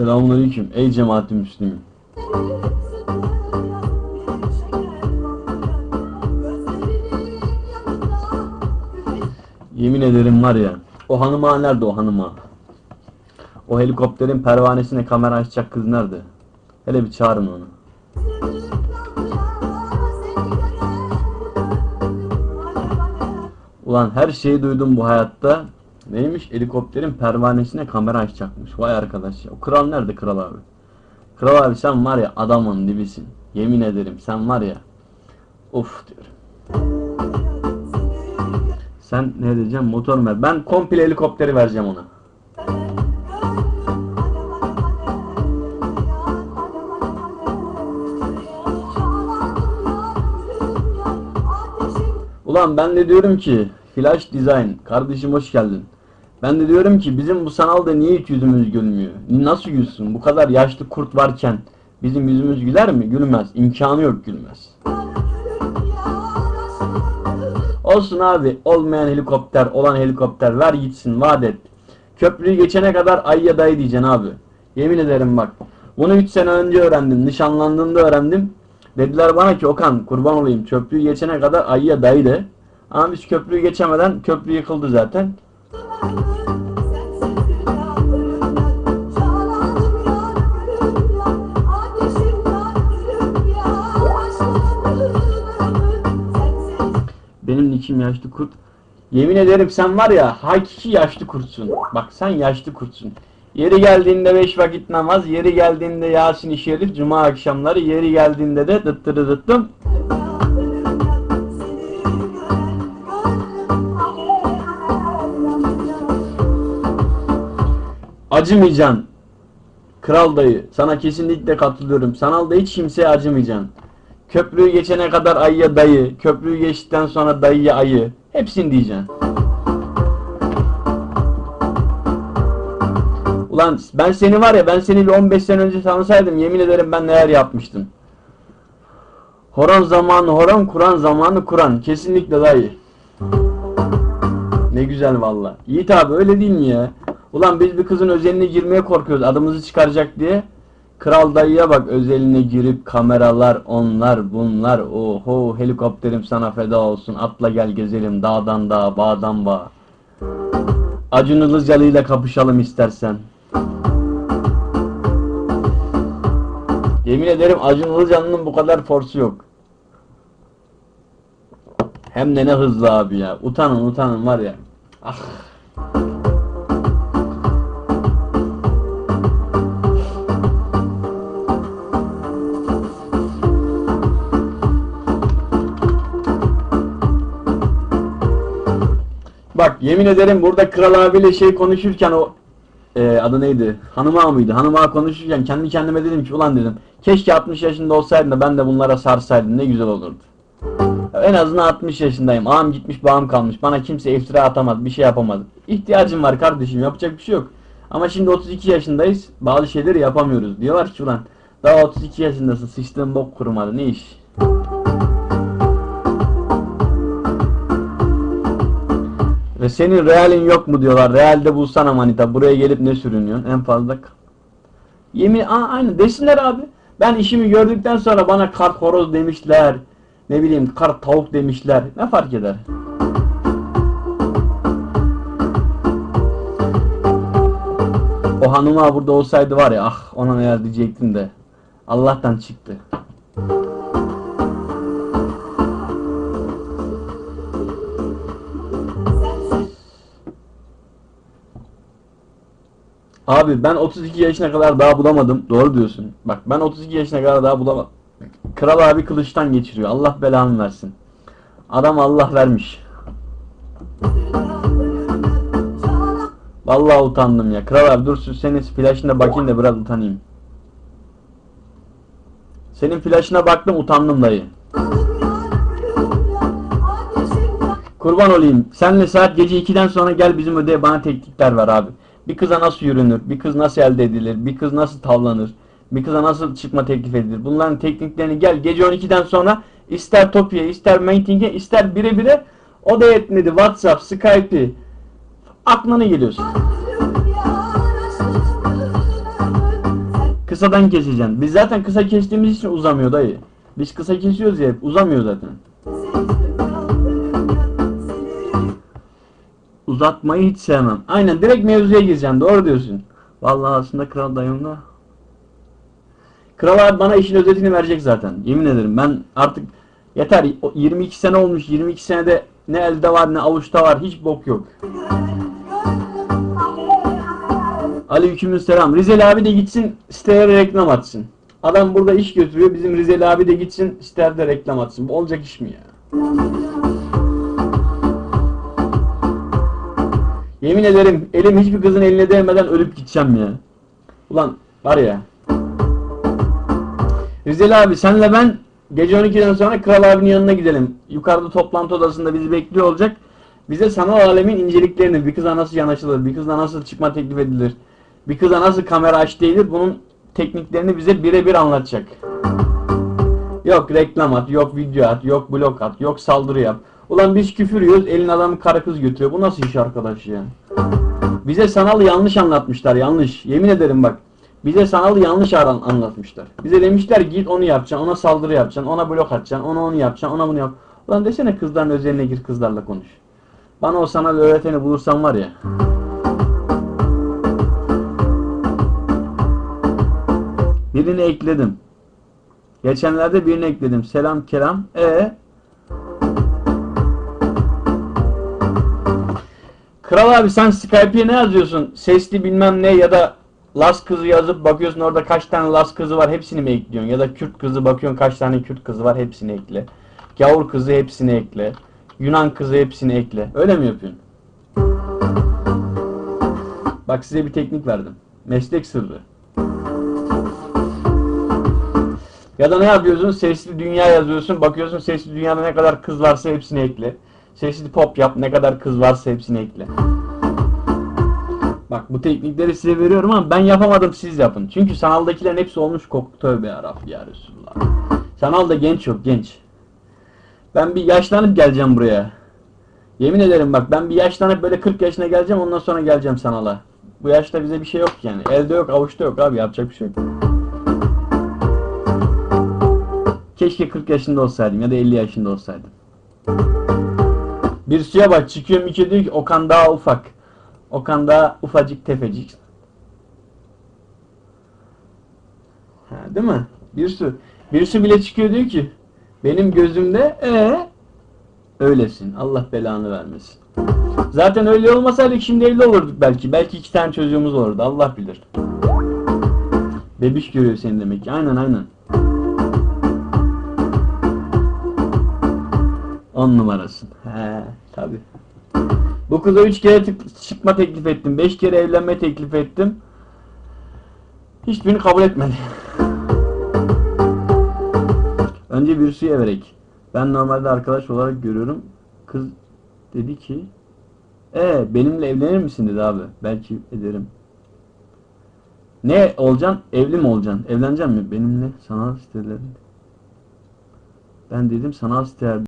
Selamünaleyküm ey cemaati müslümin. Yemin ederim var ya. O hanıma nerede o hanıma? O helikopterin pervanesine kamera açacak kız nerede? Hele bir çağırın onu. Ulan her şeyi duydum bu hayatta. Neymiş? Helikopterin pervanesine kamera açacakmış. Vay arkadaş ya. O kral nerede kral abi? Kral abi sen var ya adamın dibisin. Yemin ederim sen var ya. Of diyorum. Sen ne diyeceğim motor ver? Ben komple helikopteri vereceğim ona. Ulan ben de diyorum ki Flash Design kardeşim hoş geldin. Ben de diyorum ki bizim bu sanalda niye hiç yüzümüz gülmüyor? Nasıl gülsün? Bu kadar yaşlı kurt varken bizim yüzümüz güler mi? Gülmez. İmkanı yok gülmez. Olsun abi. Olmayan helikopter, olan helikopter ver gitsin vaat et. Köprüyü geçene kadar ayya dayı diyeceksin abi. Yemin ederim bak. Bunu 3 sene önce öğrendim. Nişanlandığımda öğrendim. Dediler bana ki Okan kurban olayım köprüyü geçene kadar ayya dayı de. Ama biz köprüyü geçemeden köprü yıkıldı zaten. Benim nikim yaşlı kurt. Yemin ederim sen var ya hakiki yaşlı kurtsun. Bak sen yaşlı kurtsun. Yeri geldiğinde beş vakit namaz, yeri geldiğinde Yasin-i Şerif, Cuma akşamları, yeri geldiğinde de dıttırı dıttım. Acımayacaksın. Kral dayı, sana kesinlikle katılıyorum. Sanalda hiç kimseye acımayacaksın. Köprüyü geçene kadar ayıya dayı, köprüyü geçtikten sonra dayıya ayı. Hepsini diyeceksin. Ulan ben seni var ya ben seni bir 15 sene önce tanısaydım yemin ederim ben neler yapmıştım. Horon zamanı horon, Kur'an zamanı Kur'an. Kesinlikle dayı. Ne güzel valla. Yiğit abi öyle değil mi ya? Ulan biz bir kızın özeline girmeye korkuyoruz adımızı çıkaracak diye. Kral dayıya bak özeline girip kameralar onlar bunlar oho helikopterim sana feda olsun atla gel gezelim dağdan dağa bağdan bağ. Acun Ilıcalı ile kapışalım istersen. Yemin ederim Acun Ilıcalı'nın bu kadar forsu yok. Hem de ne hızlı abi ya. Utanın utanın var ya. Ah. Bak yemin ederim burada Kral abiyle şey konuşurken o e, adı neydi? Hanım ağa mıydı? Hanım ağa konuşurken kendi kendime dedim ki ulan dedim keşke 60 yaşında olsaydım da ben de bunlara sarsaydım ne güzel olurdu. En azından 60 yaşındayım. Ağam gitmiş bağım kalmış. Bana kimse iftira atamaz. Bir şey yapamaz. İhtiyacım var kardeşim. Yapacak bir şey yok. Ama şimdi 32 yaşındayız. Bazı şeyleri yapamıyoruz. Diyorlar ki ulan daha 32 yaşındasın. Sıçtığın bok kurumadı. Ne iş? Ve senin realin yok mu diyorlar. Realde bulsana manita. Buraya gelip ne sürünüyorsun? En fazla. Yemin Aa, aynı desinler abi. Ben işimi gördükten sonra bana kart horoz demişler. Ne bileyim kart tavuk demişler. Ne fark eder? O hanıma burada olsaydı var ya ah ona neler diyecektim de. Allah'tan çıktı. Abi ben 32 yaşına kadar daha bulamadım. Doğru diyorsun. Bak ben 32 yaşına kadar daha bulamadım. Kral abi kılıçtan geçiriyor. Allah belanı versin. Adam Allah vermiş. Vallahi utandım ya. Kral abi dur senin flaşına bakayım da biraz utanayım. Senin flaşına baktım utandım dayı. Kurban olayım. Senle saat gece 2'den sonra gel bizim ödeye bana teknikler ver abi. Bir kıza nasıl yürünür? Bir kız nasıl elde edilir? Bir kız nasıl tavlanır? Bir kıza nasıl çıkma teklif edilir? Bunların tekniklerini gel gece 12'den sonra ister Topi'ye, ister Meeting'e, ister bire bire o da yetmedi. WhatsApp, Skype'i aklına geliyorsun? Kısadan keseceksin. Biz zaten kısa kestiğimiz için uzamıyor dayı. Biz kısa kesiyoruz ya hep uzamıyor zaten. Uzatmayı hiç sevmem. Aynen direkt mevzuya gireceksin. Doğru diyorsun. Vallahi aslında kral dayımla. Kral abi bana işin özetini verecek zaten. Yemin ederim ben artık yeter. O 22 sene olmuş. 22 senede ne elde var ne avuçta var. Hiç bok yok. Aleykümselam. Rizeli abi de gitsin sitelere reklam atsın. Adam burada iş götürüyor. Bizim Rizeli abi de gitsin sitelerde reklam atsın. Bu olacak iş mi ya? Yemin ederim elim hiçbir kızın eline değmeden ölüp gideceğim ya. Ulan var ya. Rizeli abi senle ben gece 12'den sonra Kral abinin yanına gidelim. Yukarıda toplantı odasında bizi bekliyor olacak. Bize sanal alemin inceliklerini, bir kıza nasıl yanaşılır, bir kızla nasıl çıkma teklif edilir, bir kıza nasıl kamera aç değilir bunun tekniklerini bize birebir anlatacak. Yok reklam at, yok video at, yok blok at, yok saldırı yap. Ulan biz küfür yiyoruz, elin adamı karı kız götürüyor. Bu nasıl iş arkadaş ya? Bize sanal yanlış anlatmışlar, yanlış. Yemin ederim bak. Bize sanal yanlış anlatmışlar. Bize demişler git onu yapacaksın, ona saldırı yapacaksın, ona blok atacaksın, ona onu yapacaksın, ona bunu yap. Ulan desene kızların özeline gir kızlarla konuş. Bana o sanal öğreteni bulursan var ya. Birini ekledim. Geçenlerde birini ekledim. Selam kelam. E Kral abi sen Skype'ye ne yazıyorsun? Sesli bilmem ne ya da Las kızı yazıp bakıyorsun orada kaç tane Las kızı var hepsini mi ekliyorsun? Ya da Kürt kızı bakıyorsun kaç tane Kürt kızı var hepsini ekle. Gavur kızı hepsini ekle. Yunan kızı hepsini ekle. Öyle mi yapıyorsun? Bak size bir teknik verdim. Meslek sırrı. Ya da ne yapıyorsun? Sesli dünya yazıyorsun. Bakıyorsun sesli dünyada ne kadar kız varsa hepsini ekle. Sesli pop yap. Ne kadar kız varsa hepsini ekle. Bak bu teknikleri size veriyorum ama ben yapamadım siz yapın. Çünkü sanaldakilerin hepsi olmuş koktu tövbe yarabbi ya Resulullah. Sanalda genç yok genç. Ben bir yaşlanıp geleceğim buraya. Yemin ederim bak ben bir yaşlanıp böyle 40 yaşına geleceğim ondan sonra geleceğim sanala. Bu yaşta bize bir şey yok yani. Elde yok avuçta yok abi yapacak bir şey yok. Keşke 40 yaşında olsaydım ya da 50 yaşında olsaydım. Bir suya bak çıkıyor Mike diyor ki Okan daha ufak. Okan daha ufacık tefecik. Ha, değil mi? Bir su. Bir su bile çıkıyor diyor ki benim gözümde e öylesin. Allah belanı vermesin. Zaten öyle olmasaydık şimdi evli olurduk belki. Belki iki tane çocuğumuz olurdu. Allah bilir. Bebiş görüyor seni demek ki. Aynen aynen. On numarasın. He tabi. Bu kıza üç kere çıkma teklif ettim. Beş kere evlenme teklif ettim. Hiçbirini kabul etmedi. Önce bir suya verek. Ben normalde arkadaş olarak görüyorum. Kız dedi ki e benimle evlenir misin dedi abi. Belki ederim. Ne olacaksın? Evli mi olacaksın? Evleneceksin mi? Benimle sanal sitelerinde. Ben dedim sanal sitelerde